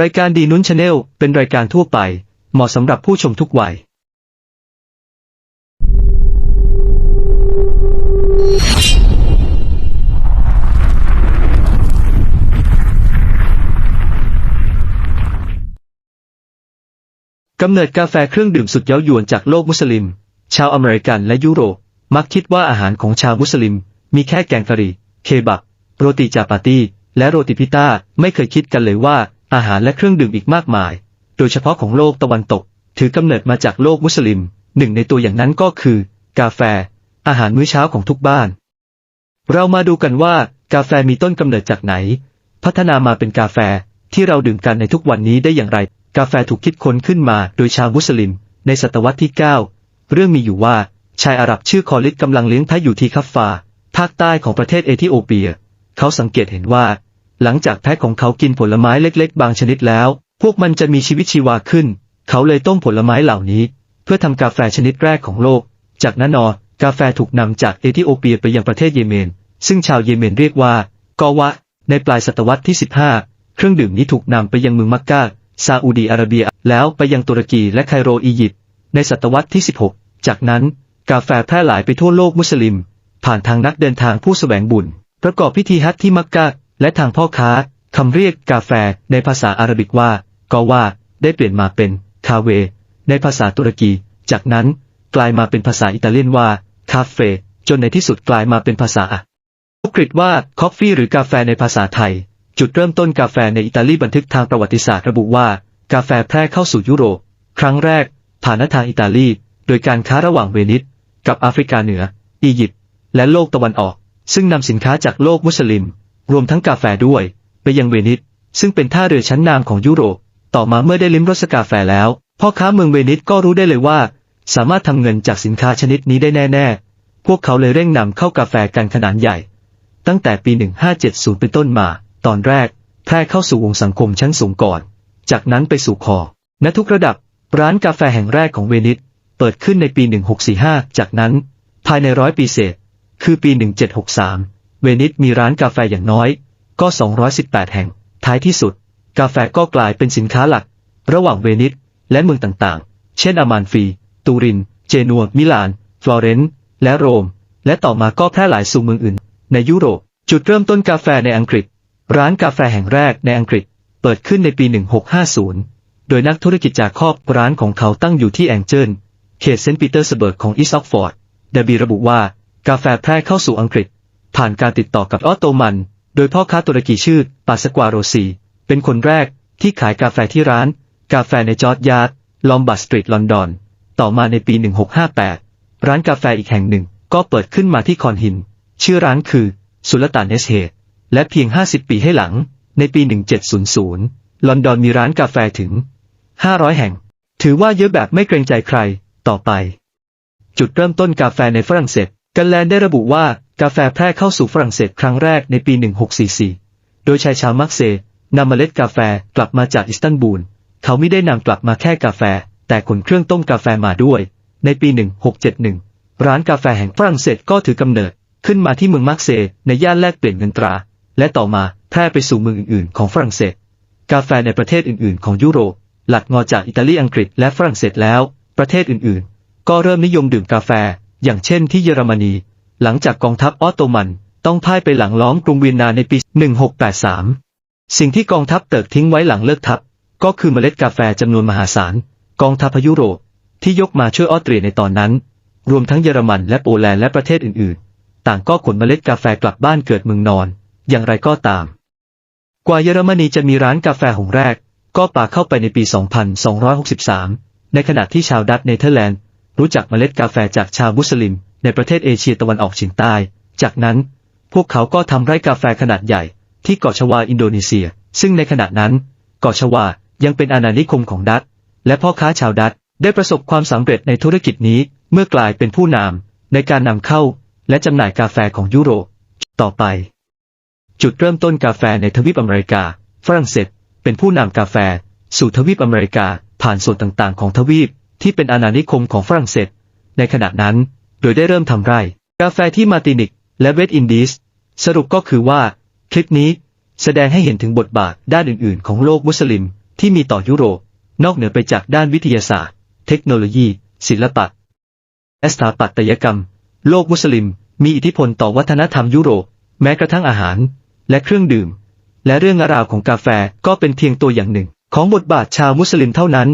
รายการดีนุนชาแนลเป็นรายการทั่วไป เหมาะสำหรับผู้ชมทุกวัย กำเนิดกาแฟเครื่องดื่มสุดเย้ายวนจากโลกมุสลิม ชาวอเมริกันและยุโรป มักคิดว่าอาหารของชาวมุสลิม มีแค่แกงกะหรี่ เคบับ โรตีจาปาตีและโรตีพิต้า ไม่เคยคิดกันเลยว่า อาหารและเครื่องดื่มอีกมากมาย โดยเฉพาะของโลกตะวันตก ถือกำเนิดมาจากโลกมุสลิม หนึ่งในตัวอย่างนั้นก็คือ กาแฟ อาหารมื้อเช้าของทุกบ้าน เรามาดูกันว่ากาแฟมีต้นกำเนิดจากไหน พัฒนามาเป็นกาแฟที่เราดื่มกันในทุกวันนี้ได้อย่างไร กาแฟถูกคิดค้นขึ้นมาโดยชาวมุสลิม ในศตวรรษที่ 9 เรื่องมีอยู่ว่าชายอาหรับชื่อคอลิดกำลังเลี้ยงแพะอยู่ที่คัฟฟา ภาคใต้ของประเทศเอธิโอเปีย เขาสังเกตเห็นว่า หลังจากแพะของเขากินผลไม้เล็กๆ บางชนิดแล้ว พวกมันจะมีชีวิตชีวาขึ้น เขาเลยต้มผลไม้เหล่านี้ เพื่อทำกาแฟชนิดแรกของโลก จากนั้นนอกาแฟถูกนำจากเอธิโอเปียไปยังประเทศเยเมน ซึ่งชาวเยเมนเรียกว่ากอวะ ในปลายศตวรรษที่ 15 เครื่องดื่มนี้ถูกนำไปยังเมืองมักกะซาอุดีอาระเบีย แล้วไปยังตุรกีและไคโรอียิปต์ ในศตวรรษที่ 16 จากนั้น กาแฟแพร่หลายไปทั่วโลกมุสลิม ผ่านทางนักเดินทางผู้แสวงบุญ ประกอบพิธีฮัจญ์ที่มักกะ และทางพ่อค้าคำเรียกกาแฟในภาษาอาหรับิกว่ากอว่าได้เปลี่ยนมาเป็นคาเว ในภาษาตุรกี จากนั้นกลายมาเป็นภาษาอิตาเลียนว่าคาเฟ จนในที่สุดกลายมาเป็นภาษาอังกฤษว่าคอฟฟี่หรือกาแฟในภาษาไทย จุดเริ่มต้นกาแฟในอิตาลีบันทึกทางประวัติศาสตร์ระบุว่า กาแฟแพร่เข้าสู่ยุโรป ครั้งแรก ผ่านทางอิตาลี โดยการค้าระหว่างเวนิสกับแอฟริกาเหนือ อียิปต์และโลกตะวันออก ซึ่งนำสินค้าจากโลกมุสลิม รวมทั้งกาแฟด้วย ไปยังเวนิสซึ่งเป็นท่าเรือชั้นนำของยุโรป ต่อมาเมื่อได้ลิ้มรสกาแฟแล้ว พ่อค้าเมืองเวนิสก็รู้ได้เลยว่า สามารถทำเงินจากสินค้าชนิดนี้ได้แน่ ๆ พวกเขาเลยเร่งนำเข้ากาแฟกันขนาดใหญ่ ตั้งแต่ปี 1570 เป็นต้นมา ตอนแรก แพร่เข้าสู่วงสังคมชั้นสูงก่อน จากนั้นไปสู่คอณทุกระดับ ร้านกาแฟแห่งแรกของเวนิสเปิดขึ้นในปี 1645 จากนั้น ภายในร้อยปีเศษ คือปี 1763 เวนิสมีร้านกาแฟอย่างน้อย ก็ 218 แห่ง ท้ายที่สุด กาแฟก็กลายเป็นสินค้าหลัก ระหว่างเวนิสและเมืองต่างๆ เช่นอามานฟี ตูริน เจนัว มิลาน ฟลอเรนซ์ และโรม และต่อมาก็แพร่หลายสู่เมืองอื่น ในยุโรป จุดเริ่มต้นกาแฟในอังกฤษ ร้านกาแฟแห่งแรกในอังกฤษ เปิดขึ้นในปี 1650 โดยนักธุรกิจจากครอบร้านของเขาตั้งอยู่ที่แองเจิล เขตเซนต์ปีเตอร์สเบิร์กของอีสตอกฟอร์ด เดบีระบุว่ากาแฟแพร่เข้าสู่อังกฤษ ผ่านการติดต่อกับออตโตมัน โดยพ่อค้าตุรกีชื่อปาสกวาโรซี เป็นคนแรกที่ขายกาแฟที่ร้าน กาแฟในจอร์จยาร์ดลอมบัสตรีทลอนดอน ต่อมาในปี 1658 ร้านกาแฟอีกแห่งหนึ่งก็เปิดขึ้นมาที่คอนฮิน ชื่อร้านคือสุลต่านเนสเฮดและเพียง 50 ปีให้หลัง ในปี 1700 ลอนดอนมีร้านกาแฟถึง 500 แห่ง ถือว่าเยอะแบบไม่เกรงใจใคร ต่อไป จุดเริ่มต้นกาแฟในฝรั่งเศส กันแลนได้ระบุว่า กาแฟแพร่เข้าสู่ฝรั่งเศสครั้งแรกในปี 1644 โดยชายชาวมักเซนำเมล็ดกาแฟกลับมาจากอิสตันบูล เขาไม่ได้นำกลับมาแค่กาแฟ แต่ขนเครื่องต้มกาแฟมาด้วย ในปี 1671 ร้านกาแฟแห่งฝรั่งเศสก็ถือกำเนิด ขึ้นมาที่เมืองมาร์กเซย์ในย่านแลกเปลี่ยนเงินตรา และต่อมาแพร่ไปสู่เมืองอื่นๆ ของฝรั่งเศส กาแฟในประเทศอื่นๆ ของยุโรปหลักงอจากอิตาลีอังกฤษและฝรั่งเศสแล้ว ประเทศอื่นๆ ก็เริ่มนิยมดื่มกาแฟ อย่างเช่นที่เยอรมนี หลังจากกองทัพออตโตมันต้องพ่ายไปหลังล้อมกรุงเวียนนาในปี 1683 สิ่งที่กองทัพเติกทิ้งไว้หลังเลิกทัพ ก็คือเมล็ดกาแฟจำนวนมหาศาล กองทัพยุโรปที่ยกมาช่วยออสเตรียในตอนนั้น รวมทั้งเยอรมันและโปแลนด์และประเทศอื่นๆ ต่างก็ขนเมล็ดกาแฟกลับบ้านเกิดเมืองนอน อย่างไรก็ตาม กว่าเยอรมนีจะมีร้านกาแฟหงแรก ก็ป่าเข้าไปในปี 2263 ในขณะที่ชาวดัตช์เนเธอร์แลนด์รู้จักเมล็ดกาแฟจากชาวมุสลิม ในประเทศเอเชียตะวันออกเฉียงใต้ จากนั้น พวกเขาก็ทำไร่กาแฟขนาดใหญ่ที่เกาะชวาอินโดนีเซีย ซึ่งในขณะนั้นเกาะชวายังเป็นอาณานิคมของดัตช์และพ่อค้าชาวดัตช์ได้ประสบความสำเร็จในธุรกิจนี้เมื่อกลายเป็นผู้นำในการนำเข้าและจำหน่ายกาแฟของยุโรป ต่อไป จุดเริ่มต้นกาแฟในทวีปอเมริกา ฝรั่งเศสเป็นผู้นำกาแฟ สู่ทวีปอเมริกาผ่านส่วนต่างๆ ของทวีปที่เป็นอาณานิคมของฝรั่งเศส ในขณะนั้น โดยได้เริ่มทำไร่ กาแฟที่มาตินิก และเวสต์อินดีส สรุปก็คือว่า คลิปนี้แสดงให้เห็นถึงบทบาทด้านอื่นๆ ของโลกมุสลิม ที่มีต่อยุโรป นอกเหนือไปจากด้านวิทยาศาสตร์ เทคโนโลยี ศิลปะและสถาปัตยกรรม โลกมุสลิม มีอิทธิพลต่อวัฒนธรรมยุโรป แม้กระทั่งอาหาร และเครื่องดื่ม และเรื่องราวของกาแฟก็เป็นเพียงตัวอย่างหนึ่ง ของบทบาทชาวมุสลิมเท่านั้น